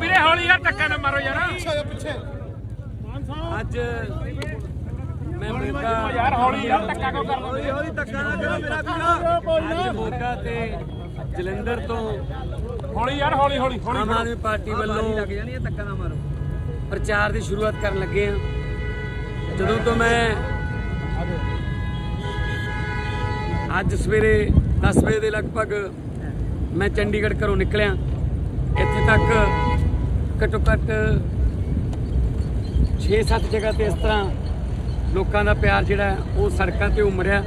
ਵੀਰੇ ਹੌਲੀ ਯਾਰ ਧੱਕਾ ਨਾ ਮਾਰੋ ਯਾਰ। ਅੱਜ ਮੈਂ ਮੋਗਾ ਯਾਰ ਹੌਲੀ ਯਾਰ ਧੱਕਾ ਕਿਉਂ ਕਰਦਾ ਹੌਲੀ ਧੱਕਾ ਨਾ ਕਰੋ ਮੇਰਾ ਵੀਰਾ। ਅੱਜ ਮੋਗਾ ਤੇ ਜਲੰਧਰ ਤੋਂ। ਹੌਲੀ ਯਾਰ ਹੌਲੀ ਹੌਲੀ ਹੌਲੀ ਆਮ ਆਦਮੀ ਪਾਰਟੀ ਵੱਲੋਂ ਲੱਗ ਜਾਣੀ ਹੈ ਧੱਕਾ ਨਾ ਮਾਰੋ। ਪ੍ਰਚਾਰ ਦੀ ਸ਼ੁਰੂਆਤ ਕਰਨ ਲੱਗੇ ਆ ਜਦੋਂ ਤੋਂ ਮੈਂ ਅੱਜ ਸਵੇਰੇ 10 ਵਜੇ ਦੇ ਲਗਭਗ ਮੈਂ ਚੰਡੀਗੜ੍ਹ ਘਰੋਂ ਨਿਕਲਿਆ। ਇੱਥੇ ਤੱਕ ਘੱਟੋ ਘੱਟ 6-7 ਜਗ੍ਹਾ ਤੇ ਇਸ ਤਰ੍ਹਾਂ ਲੋਕਾਂ ਦਾ ਪਿਆਰ ਜਿਹੜਾ ਉਹ ਸੜਕਾਂ ਤੇ ਉਮਰਿਆ।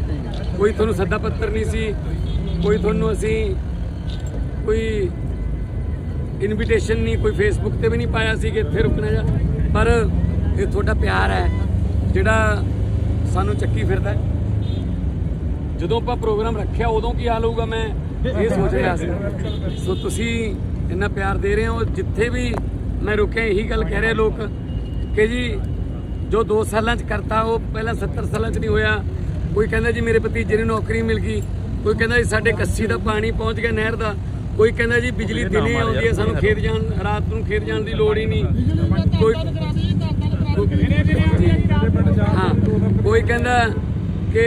ਕੋਈ ਤੁਹਾਨੂੰ ਸੱਦਾ ਪੱਤਰ ਨਹੀਂ ਸੀ ਕੋਈ ਤੁਹਾਨੂੰ ਅਸੀਂ ਕੋਈ ਇਨਵੀਟੇਸ਼ਨ ਨਹੀਂ, ਕੋਈ ਫੇਸਬੁੱਕ ਤੇ ਵੀ ਨਹੀਂ ਪਾਇਆ ਸੀ ਕਿ ਇੱਥੇ ਰੁਕਣਾ ਜਾ ਪਰ ਇਹ ਤੁਹਾਡਾ ਪਿਆਰ ਹੈ, ਜਿਹੜਾ ਸਾਨੂੰ ਚੱਕੀ ਫਿਰਦਾ ਜਦੋਂ ਆਪਾਂ ਪ੍ਰੋਗਰਾਮ ਰੱਖਿਆ, ਉਦੋਂ ਕੀ ਹਾਲ ਹੋਊਗਾ ਮੈਂ ਇਹ ਸੋਚ ਰਿਹਾ ਸੀ। ਸੋ ਤੁਸੀਂ ਇੰਨਾ ਪਿਆਰ ਦੇ ਰਹੇ ਹੋ, ਜਿੱਥੇ ਵੀ ਮੈਂ ਰੁਕਿਆ, ਇਹੀ ਗੱਲ ਕਹਿ ਰਹੇ ਲੋਕ ਕਿ ਜੀ, ਜੋ 2 ਸਾਲਾਂ ਚ ਕਰਤਾ, ਉਹ ਪਹਿਲਾਂ 70 ਸਾਲਾਂ ਚ ਨਹੀਂ ਹੋਇਆ। ਕੋਈ ਕਹਿੰਦਾ ਜੀ ਮੇਰੇ ਭਤੀਜੇ ਨੂੰ ਨੌਕਰੀ ਮਿਲ ਗਈ, ਕੋਈ ਕਹਿੰਦਾ ਜੀ ਸਾਡੇ ਕੱਸੀ ਦਾ ਪਾਣੀ ਪਹੁੰਚ ਗਿਆ ਨਹਿਰ ਦਾ। ਕੋਈ ਕਹਿੰਦਾ ਜੀ ਬਿਜਲੀ ਦਿਨੇ ਆਉਂਦੀ ਹੈ ਸਾਨੂੰ ਖੇਤ ਜਾਣ ਰਾਤ ਨੂੰ ਖੇਤ ਜਾਣ ਦੀ ਲੋੜ ਹੀ ਨਹੀਂ। ਕੋਈ ਹਾਂ ਕੋਈ ਕਹਿੰਦਾ ਕਿ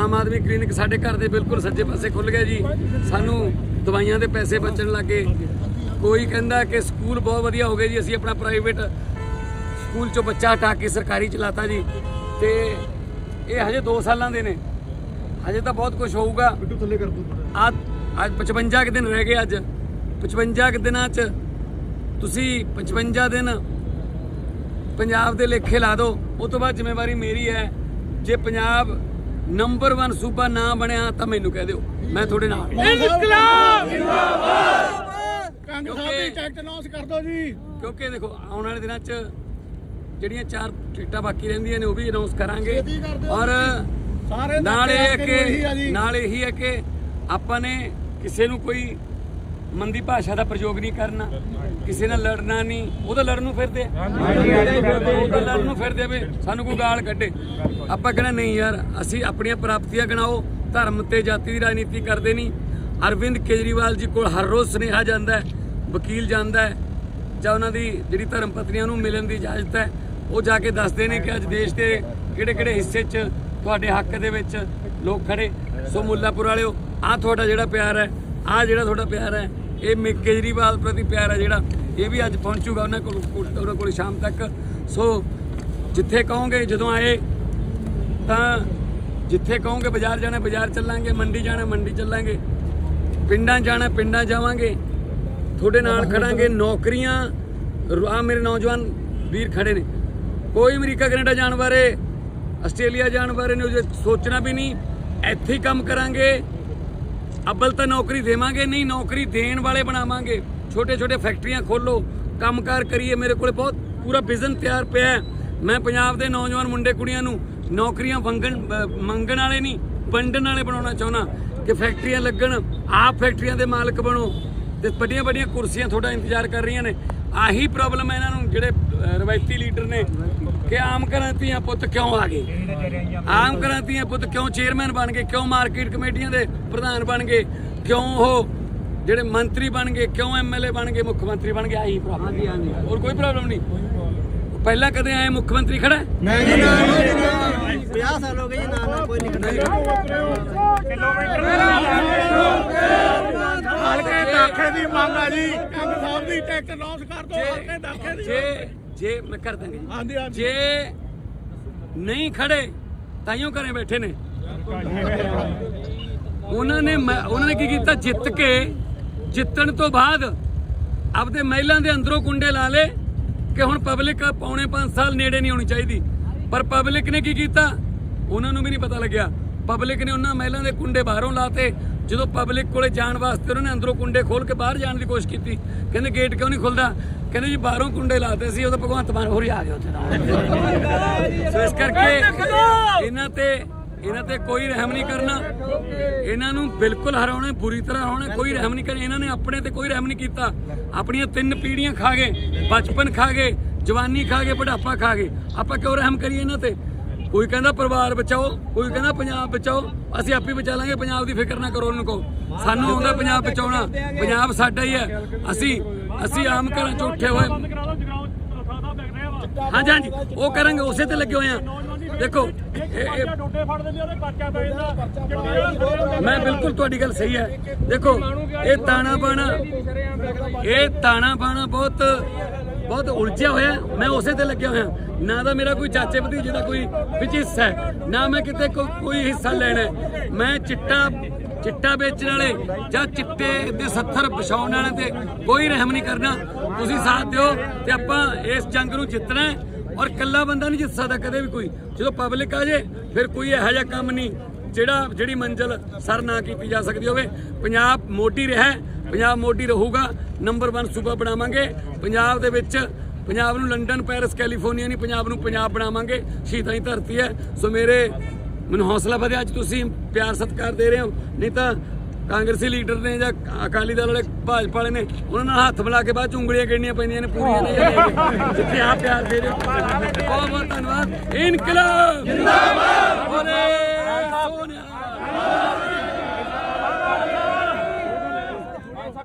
ਆਮ ਆਦਮੀ ਕਲੀਨਿਕ ਸਾਡੇ ਘਰ ਦੇ ਬਿਲਕੁਲ ਸੱਜੇ ਪਾਸੇ ਖੁੱਲ ਗਿਆ ਜੀ। ਸਾਨੂੰ ਦਵਾਈਆਂ ਦੇ ਪੈਸੇ ਬਚਣ ਲੱਗੇ ਕੋਈ ਕਹਿੰਦਾ ਕਿ ਸਕੂਲ ਬਹੁਤ ਵਧੀਆ ਹੋ ਗਏ ਜੀ ਅਸੀਂ ਆਪਣਾ ਪ੍ਰਾਈਵੇਟ ਸਕੂਲ ਚੋਂ ਬੱਚਾ ਹਟਾ ਕੇ ਸਰਕਾਰੀ ਚਲਾਤਾ ਜੀ। ਤੇ ਇਹ ਹਜੇ 2 ਸਾਲਾਂ ਦੇ ਨੇ। ਹਜੇ ਤਾਂ ਬਹੁਤ ਕੁਝ ਹੋਊਗਾ। ਅੱਜ ਅੱਜ 55 ਕੁ ਦਿਨ ਰਹਿ ਗਏ ਅੱਜ। 55 ਕੁ ਦਿਨਾਂ ਚ ਤੁਸੀਂ 55 ਦਿਨ ਪੰਜਾਬ ਦੇ ਲੇਖੇ ਲਾ ਦਿਓ ਉਸ ਤੋਂ ਬਾਅਦ ਜ਼ਿੰਮੇਵਾਰੀ ਮੇਰੀ ਹੈ ਜੇ ਪੰਜਾਬ ਨੰਬਰ 1 ਸੂਬਾ ਨਾ ਬਣਿਆ ਤਾਂ ਮੈਨੂੰ ਕਹਿ ਦਿਓ। ਮੈਂ ਤੁਹਾਡੇ ਨਾਲ। ਇਨਕਲਾਬ! ਕੰਗ ਸਾਹਿਬ ਦੀ ਟਿਕਟ ਅਨਾਉਂਸ ਕਰ ਦਿਓ ਜੀ। ਕਿਉਂਕਿ ਦੇਖੋ ਆਉਣ ਵਾਲੇ ਦਿਨਾਂ 'ਚ ਜਿਹੜੀਆਂ ਚਾਰ ਟਿਕਟਾਂ ਬਾਕੀ ਰਹਿੰਦੀਆਂ ਨੇ ਉਹ ਵੀ ਅਨਾਉਂਸ ਕਰਾਂਗੇ। ਔਰ ਸਾਰੇ ਨਾਲ ਇਹ ਹੈ ਕਿ। ਨਾਲ ਇਹੀ ਹੈ ਕਿ ਆਪਾਂ ਨੇ ਕਿਸੇ ਨੂੰ ਕੋਈ ਮੰਦੀ ਭਾਸ਼ਾ ਦਾ ਪ੍ਰਯੋਗ ਨਹੀਂ ਕਰਨਾ ਕਿਸੇ ਨਾਲ ਲੜਨਾ ਨਹੀਂ ਉਹਦਾ ਲੜਨ ਨੂੰ ਫਿਰਦੇ ਆ ਉਹਦਾ ਲੜਨ ਨੂੰ ਫਿਰਦੇ ਵੀ ਸਾਨੂੰ ਕੋਈ ਗਾਲ ਕੱਢੇ। ਆਪਾਂ ਕਹਿੰਦਾ ਨਹੀਂ ਯਾਰ ਅਸੀਂ ਆਪਣੀਆਂ ਪ੍ਰਾਪਤੀਆਂ ਗਣਾਓ ਧਰਮ ਤੇ ਜਾਤੀ ਦੀ ਰਾਜਨੀਤੀ ਕਰਦੇ ਨਹੀਂ। ਅਰਵਿੰਦ ਕੇਜਰੀਵਾਲ ਜੀ ਕੋਲ ਹਰ ਰੋਜ਼ ਸੁਨੇਹਾ ਜਾਂਦਾ ਹੈ ਵਕੀਲ ਜਾਂਦਾ ਹੈ ਜਾਂ ਉਹਨਾਂ ਦੀ ਜਿਹੜੀ ਧਰਮ ਪਤਨੀਆਂ ਨੂੰ ਮਿਲਣ ਦੀ ਇਜਾਜ਼ਤ ਹੈ ਉਹ ਜਾ ਕੇ ਦੱਸਦੇ ਨੇ ਕਿ ਅੱਜ ਦੇਸ਼ ਦੇ ਕਿਹੜੇ ਕਿਹੜੇ ਹਿੱਸੇ 'ਚ ਤੁਹਾਡੇ ਹੱਕ ਦੇ ਵਿੱਚ ਲੋਕ ਖੜੇ। ਸੋ ਮੁੱਲਾਪੁਰ ਵਾਲਿਓ ਆ ਤੁਹਾਡਾ ਜਿਹੜਾ ਪਿਆਰ ਹੈ ਆ ਜਿਹੜਾ ਤੁਹਾਡਾ ਪਿਆਰ ਹੈ, ਇਹ ਮੇ ਕੇਜਰੀਵਾਲ ਪ੍ਰਤੀ ਪਿਆਰ ਹੈ ਜਿਹੜਾ, ਇਹ ਵੀ ਅੱਜ ਪਹੁੰਚੂਗਾ ਉਹਨਾਂ ਕੋਲ ਉਹਨਾਂ ਕੋਲ ਸ਼ਾਮ ਤੱਕ। ਸੋ ਜਿੱਥੇ ਕਹੋਗੇ ਜਦੋਂ ਆਏ, ਤਾਂ ਜਿੱਥੇ ਕਹੋਗੇ ਬਾਜ਼ਾਰ ਜਾਣਾ, ਬਾਜ਼ਾਰ ਚੱਲਾਂਗੇ, ਮੰਡੀ ਜਾਣਾ, ਮੰਡੀ ਚੱਲਾਂਗੇ। ਪਿੰਡਾਂ ਜਾਣਾ, ਪਿੰਡਾਂ ਜਾਵਾਂਗੇ। ਤੁਹਾਡੇ ਨਾਲ ਖੜਾਂਗੇ, ਨੌਕਰੀਆਂ ਆ ਮੇਰੇ ਨੌਜਵਾਨ ਵੀਰ ਖੜੇ ਨੇ। ਕੋਈ ਅਮਰੀਕਾ, ਕੈਨੇਡਾ ਜਾਣ ਬਾਰੇ ਆਸਟ੍ਰੇਲੀਆ ਜਾਣ ਬਾਰੇ ਨੇ ਉਹ ਸੋਚਣਾ ਵੀ ਨਹੀਂ। ਇੱਥੇ ਹੀ ਕੰਮ ਕਰਾਂਗੇ। ਅੱਬਲ ਤਾਂ ਨੌਕਰੀ ਦੇਵਾਂਗੇ, ਨਹੀਂ ਨੌਕਰੀ ਦੇਣ ਵਾਲੇ ਬਣਾਵਾਂਗੇ। ਛੋਟੇ ਛੋਟੇ ਫੈਕਟਰੀਆਂ ਖੋਲੋ, ਕੰਮਕਾਰ ਕਰੀਏ। ਮੇਰੇ ਕੋਲੇ ਬਹੁਤ ਪੂਰਾ ਵਿਜ਼ਨ ਤਿਆਰ ਪਿਆ ਹੈ। ਮੈਂ ਪੰਜਾਬ ਦੇ ਨੌਜਵਾਨ ਮੁੰਡੇ ਕੁੜੀਆਂ ਨੂੰ ਨੌਕਰੀਆਂ ਮੰਗਣ ਮੰਗਣ ਵਾਲੇ ਨਹੀਂ, ਵੰਡਣ ਵਾਲੇ ਬਣਾਉਣਾ ਚਾਹੁੰਦਾ। ਕਿ ਫੈਕਟਰੀਆਂ ਲੱਗਣ, ਆਪ ਫੈਕਟਰੀਆਂ ਦੇ ਮਾਲਕ ਬਣੋ। ਤੇ ਵੱਡੀਆਂ ਵੱਡੀਆਂ ਕੁਰਸੀਆਂ ਤੁਹਾਡਾ ਇੰਤਜ਼ਾਰ ਕਰ ਰਹੀਆਂ ਨੇ। ਆਹੀ ਪ੍ਰੋਬਲਮ ਹੈ ਇਹਨਾਂ ਨੂੰ ਜਿਹੜੇ ਰਵਾਇਤੀ ਲੀਡਰ ਨੇ। ਕਿ ਆਮ ਕ੍ਰਾਂਤੀਆਂ ਪੁੱਤ ਕਿਉਂ ਆ ਗਏ? ਆਮ ਕ੍ਰਾਂਤੀਆਂ ਪੁੱਤ ਕਿਉਂ ਚੇਅਰਮੈਨ ਬਣ ਗਏ? ਕਿਉਂ ਮਾਰਕੀਟ ਕਮੇਟੀਆਂ ਦੇ ਪ੍ਰਧਾਨ ਬਣ ਗਏ? ਕਿਉਂ ਉਹ ਜਿਹੜੇ ਮੰਤਰੀ ਬਣ ਗਏ? ਕਿਉਂ ਐਮਐਲਏ ਬਣ ਗਏ? ਮੁੱਖ ਮੰਤਰੀ ਬਣ ਗਏ? ਆਹੀ ਪ੍ਰੋਬਲਮ ਹਾਂਜੀ ਹਾਂਜੀ ਹੋਰ ਕੋਈ ਪ੍ਰੋਬਲਮ ਨਹੀਂ? ਪਹਿਲਾਂ ਕਦੇ ਆਏ ਮੁੱਖ ਮੰਤਰੀ ਖੜਾ? ਨਹੀਂ ਜੀ ਨਾ 50 ਸਾਲ ਹੋ ਗਏ ਜੀ ਨਾ ਨਾ ਕੋਈ ਨਹੀਂ ਹਲਕੇ ਦਾਖੇ ਦੀ ਮੰਗ ਆ ਜੀ। ਕੰਗ ਸਾਹਿਬ ਦੀ ਟਿਕਟ ਅਨਾਉਂਸ ਕਰ ਦਿਓ ਹਲਕੇ ਦਾਖੇ ਦੀ। ਜੇ ਮੈਂ ਕਰ ਦਾਂਗੇ ਜੀ। ਹਾਂਜੀ ਹਾਂਜੀ। ਜੇ ਨਹੀਂ ਖੜੇ ਤਾਈਓ ਘਰੇ ਬੈਠੇ ਨੇ। ਉਹਨਾਂ ਨੇ ਉਹਨਾਂ ਨੇ ਕੀ ਕੀਤਾ? ਜਿੱਤ ਕੇ ਜਿੱਤਣ ਤੋਂ ਬਾਅਦ ਆਪਦੇ ਮਹਿਲਾਂ ਦੇ ਅੰਦਰੋਂ ਕੁੰਡੇ ਲਾ ਲੇ ਕਿ ਹੁਣ ਪਬਲਿਕ ਪੌਣੇ 5 ਸਾਲ ਨੇੜੇ ਨਹੀਂ ਆਉਣੀ ਚਾਹੀਦੀ। ਪਰ ਪਬਲਿਕ ਨੇ ਕੀ ਕੀਤਾ? ਉਹਨਾਂ ਨੂੰ ਵੀ ਨਹੀਂ ਪਤਾ ਲੱਗਿਆ। ਪਬਲਿਕ ਨੇ ਉਹਨਾਂ ਮਹਿਲਾਂ ਦੇ ਕੁੰਡੇ ਬਾਹਰੋਂ ਲਾਤੇ। ਜਦੋਂ ਪਬਲਿਕ ਕੋਲੇ ਜਾਣ ਵਾਸਤੇ ਉਹਨਾਂ ਨੇ ਅੰਦਰੋਂ ਕੁੰਡੇ ਖੋਲ ਕੇ ਬਾਹਰ ਜਾਣ ਦੀ ਕੋਸ਼ਿਸ਼ ਕੀਤੀ। ਕਹਿੰਦੇ, ਗੇਟ ਕਿਉਂ ਨਹੀਂ ਖੁੱਲਦਾ? ਕਹਿੰਦੇ, ਜੀ, ਬਾਹਰੋਂ ਕੁੰਡੇ ਲਾਤੇ ਸੀ ਉਹਦਾ ਭਗਵੰਤ ਮਾਨ ਹੋਰੀ ਆ ਗਿਆ ਉੱਥੇ ਨਾਲ। ਸੋ ਇਸ ਕਰਕੇ ਇਹਨਾਂ ਤੇ ਇਹਨਾਂ ਤੇ ਕੋਈ ਰਹਿਮ ਨਹੀਂ ਕਰਨਾ। ਇਹਨਾਂ ਨੂੰ ਬਿਲਕੁਲ ਹਰਾਉਣਾ, ਬੁਰੀ ਤਰ੍ਹਾਂ ਹਰਾਉਣਾ, ਕੋਈ ਰਹਿਮ ਨਹੀਂ ਕਰਨਾ। ਇਹਨਾਂ ਨੇ ਆਪਣੇ ਤੇ ਕੋਈ ਰਹਿਮ ਨਹੀਂ ਕੀਤਾ। ਆਪਣੀਆਂ ਤਿੰਨ ਪੀੜ੍ਹੀਆਂ ਖਾ ਗਏ, ਬਚਪਨ ਖਾ ਗਏ, ਜਵਾਨੀ ਖਾ ਗਏ, ਬੁਢਾਪਾ ਖਾ ਗਏ। ਆਪਾਂ ਕਿਉਂ ਰਹਿਮ ਕਰੀਏ ਇਹਨਾਂ ਤੇ? ਕੋਈ ਕਹਿੰਦਾ ਪਰਿਵਾਰ ਬਚਾਓ, ਕੋਈ ਕਹਿੰਦਾ ਪੰਜਾਬ ਬਚਾਓ, ਅਸੀਂ ਆਪੇ ਬਚਾ ਲਾਂਗੇ, ਪੰਜਾਬ ਦੀ ਫਿਕਰ ਨਾ ਕਰੋ ਉਹਨਾਂ ਕੋ ਸਾਨੂੰ ਆਉਂਦਾ ਪੰਜਾਬ ਬਚਾਉਣਾ, ਪੰਜਾਬ ਸਾਡਾ ਹੀ ਹੈ। ਅਸੀਂ ਅਸੀਂ ਆਮ ਘਰਾਂ ਚੋਂ ਉੱਠੇ ਹੋਏ। ਹਾਂਜੀ ਹਾਂਜੀ, ਉਹ ਕਰਾਂਗੇ, ਉਸੇ ਤੇ ਲੱਗੇ ਹੋਏ ਆ। ਦੇਖੋ ਮੈਂ ਬਿਲਕੁਲ ਤੁਹਾਡੀ ਗੱਲ ਸਹੀ ਹੈ। ਦੇਖੋ, ਇਹ ਤਾਣਾ ਬਾਣਾ ਇਹ ਤਾਣਾ ਬਾਣਾ ਬਹੁਤ ਬਹੁਤ ਉਲਝਿਆ ਹੋਇਆ, ਮੈਂ ਉਸੇ ਤੇ ਲੱਗਿਆ ਹੋਇਆ। ਨਾ ਤਾਂ ਮੇਰਾ ਕੋਈ ਚਾਚੇ ਭਤੀਜੇ ਦਾ ਕੋਈ ਵਿੱਚ ਹਿੱਸਾ ਹੈ, ਨਾ ਮੈਂ ਕਿਤੇ ਕੋ- ਕੋਈ ਹਿੱਸਾ ਲੈਣਾ ਮੈਂ ਚਿੱਟਾ ਚਿੱਟਾ ਵੇਚਣ ਵਾਲੇ ਜਾਂ ਚਿੱਟੇ ਦੇ ਸੱਥਰ ਵਿਛਾਉਣ ਵਾਲੇ ਤੇ ਕੋਈ ਰਹਿਮ ਨਹੀਂ ਕਰਨਾ। ਤੁਸੀਂ ਸਾਥ ਦਿਓ ਤੇ ਆਪਾਂ ਇਸ ਜੰਗ ਨੂੰ ਜਿੱਤਣਾ ਔਰ ਕੱਲਾ ਬੰਦਾ ਨਹੀਂ ਜਿੱਤ ਸਕਦਾ ਕਦੇ ਵੀ ਕੋਈ। ਜਦੋਂ ਪਬਲਿਕ ਆ ਜੇ, ਫਿਰ ਕੋਈ ਇਹੋ ਜਿਹਾ ਕੰਮ ਨਹੀਂ ਜਿਹੜਾ ਜਿਹੜੀ ਮੰਜ਼ਲ ਸਰ ਨਾ ਕੀਤੀ ਜਾ ਸਕਦੀ ਹੋਵੇ। ਪੰਜਾਬ ਮੋਢੀ ਰਿਹਾ ਪੰਜਾਬ ਮੋਢੀ ਰਹੂਗਾ ਨੰਬਰ 1 ਸੂਬਾ ਬਣਾਵਾਂਗੇ। ਪੰਜਾਬ ਦੇ ਵਿੱਚ, ਪੰਜਾਬ ਨੂੰ ਲੰਡਨ, ਪੈਰਿਸ, ਕੈਲੀਫੋਰਨੀਆ ਨਹੀਂ, ਪੰਜਾਬ ਨੂੰ ਪੰਜਾਬ ਬਣਾਵਾਂਗੇ। ਸ਼ਹੀਦਾਂ ਦੀ ਧਰਤੀ ਹੈ। ਸੋ ਮੇਰੇ, ਮੈਨੂੰ ਹੌਸਲਾ ਵਧਿਆ, ਅੱਜ ਤੁਸੀਂ ਪਿਆਰ ਸਤਿਕਾਰ ਦੇ ਰਹੇ ਹੋ। ਨਹੀਂ ਤਾਂ ਕਾਂਗਰਸੀ ਲੀਡਰ ਨੇ ਜਾਂ ਅਕਾਲੀ ਦਲ ਵਾਲੇ ਭਾਜਪਾ ਵਾਲੇ ਨੇ, ਉਹਨਾਂ ਨਾਲ ਹੱਥ ਮਿਲਾ ਕੇ ਬਾਅਦ ਚ ਉਂਗਲੀਆਂ ਕਿਹੜੀਆਂ ਪੈਂਦੀਆਂ ਨੇ, ਪੂਰੀਆਂ ਨਹੀਂ ਜਿੱਥੇ ਆਪ ਪਿਆਰ ਦੇ ਰਹੇ ਹੋ ਬਹੁਤ ਬਹੁਤ ਧੰਨਵਾਦ। ਇਨਕਲਾਬ! ਜਿੰਦਾਬਾਦ! ਬੋਲੇ! ਸੋਨਿਆ!